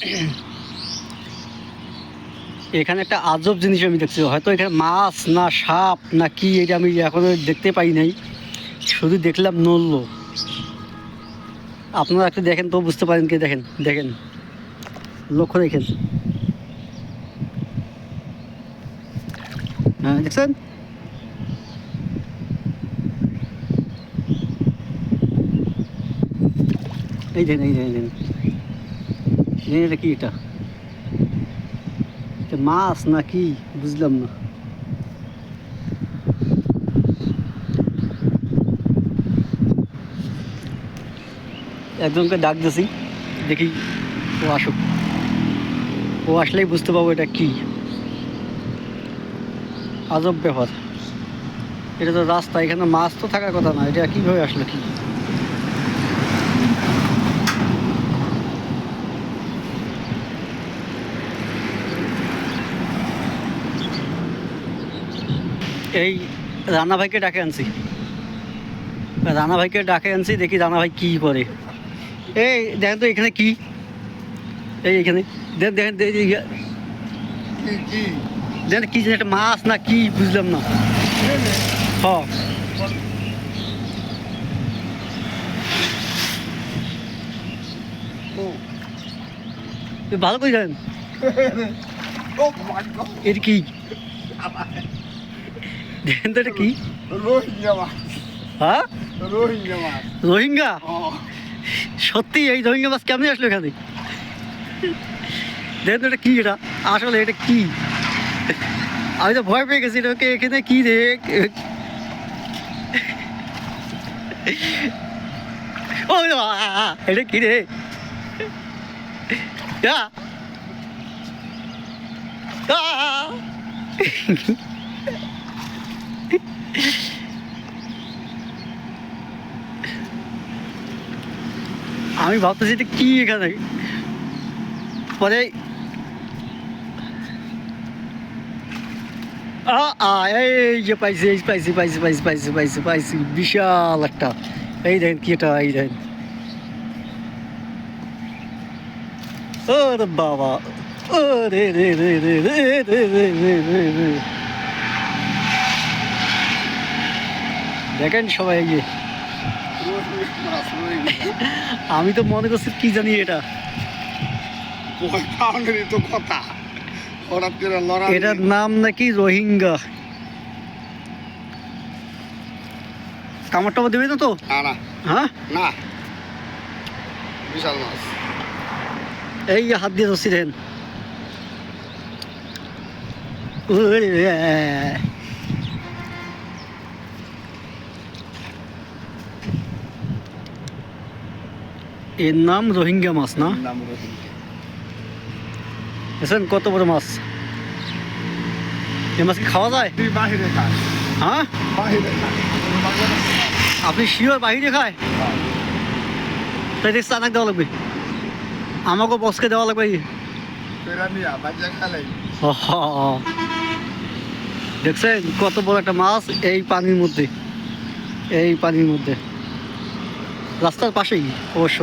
এখানে একটা আজব জিনিস আমি দেখছি। হয়তো এখানে মাছ না সাপ না কি, এটা আমি এখনও দেখতে পাই নাই। শুধু দেখলাম নড়লো আপনারা একটু দেখেন তো বুঝতে পারেন কি দেখেন। দেখেন। লক্ষ্য রেখেন। হ্যাঁ দেখছেন? এই দেন এই দেন দেন এটা কি এটা মাছ না কি বুঝলাম না একজনকে ডাক দিছি দেখি ও আসুক ও আসলেই বুঝতে পারব এটা কি আজব ব্যাপার এটা তো রাস্তা এখানে মাছ তো থাকার কথা না এটা কীভাবে আসলো কি এই রানা ভাইকে ডাকে আনছি। রানা ভাইকে ডাকে আনছি দেখি রানা ভাই কী করে। এই দেখেন তো এখানে কি? এই এখানে দেখেন দেখেন কি একটা মাছ না কি বুঝলাম না। হ। ভালো করে জানেন। গড এটা কি? এটা কি? রোহিঙ্গা মাছ। হ্যাঁ? রোহিঙ্গা মাছ। রোহিঙ্গা? সত্যি এই রোহিঙ্গা মাছ কেমনি আসলো এখানে? দেখেন এটা কি এটা? আসলে এটা কি? আমি তো ভয় পেয়ে গেছি ওকে এখানে কি রে? ও এটা কি রে? আ! আ! আমি ভাবতেছি এটা কি এখানে? পরে আ, আ, এই যে পাইছি এই পাইছি পাইছি পাইছি পাইছি পাইছি পাইছি বিশাল একটা। এই দেখেন কি এটা এই দেখেন। ওরে বাবা ও রে রে রে রে রে রে রে রে রে। দেখেন সবাই গিয়ে আমি তো মনে করছি কি জানি এটা। তো কথা। এটার নাম নাকি রোহিঙ্গা। কামড় টামড় দেবে না তো? হ্যাঁ? না। বিশাল মাছ। এই হাত দিয়ে এর নাম রোহিঙ্গা মাছ না? নাম রোহিঙ্গা। কত বড় মাছ? এ মাছ কি খাওয়া যায়? বাহিরে খাস হ্যাঁ? বাহিরে আপনি শিওর বাহিরে খায়? তাই দেখছি আনাক দেওয়া লাগবে। আমাকেও বসকে দেওয়া লাগবে। দেখছেন কত বড় একটা মাছ এই পানির মধ্যে। এই পানির মধ্যে। রাস্তার পাশেই অবশ্য।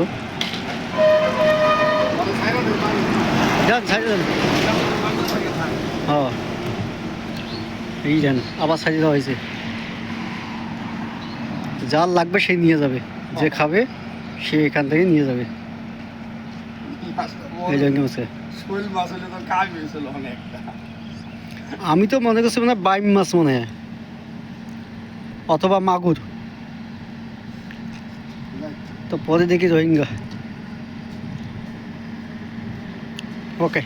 যান হ্যাঁ। এই যান আবার ছাড়িয়ে দেওয়া হয়েছে। যার লাগবে সে নিয়ে যাবে। যে খাবে সে এখান থেকে নিয়ে যাবে। এই জন্য আমি তো মনে করছি মানে বাইম মাছ মনে হয়। অথবা মাগুর। তো পরে দেখি রোহিঙ্গা। ഓക്കെ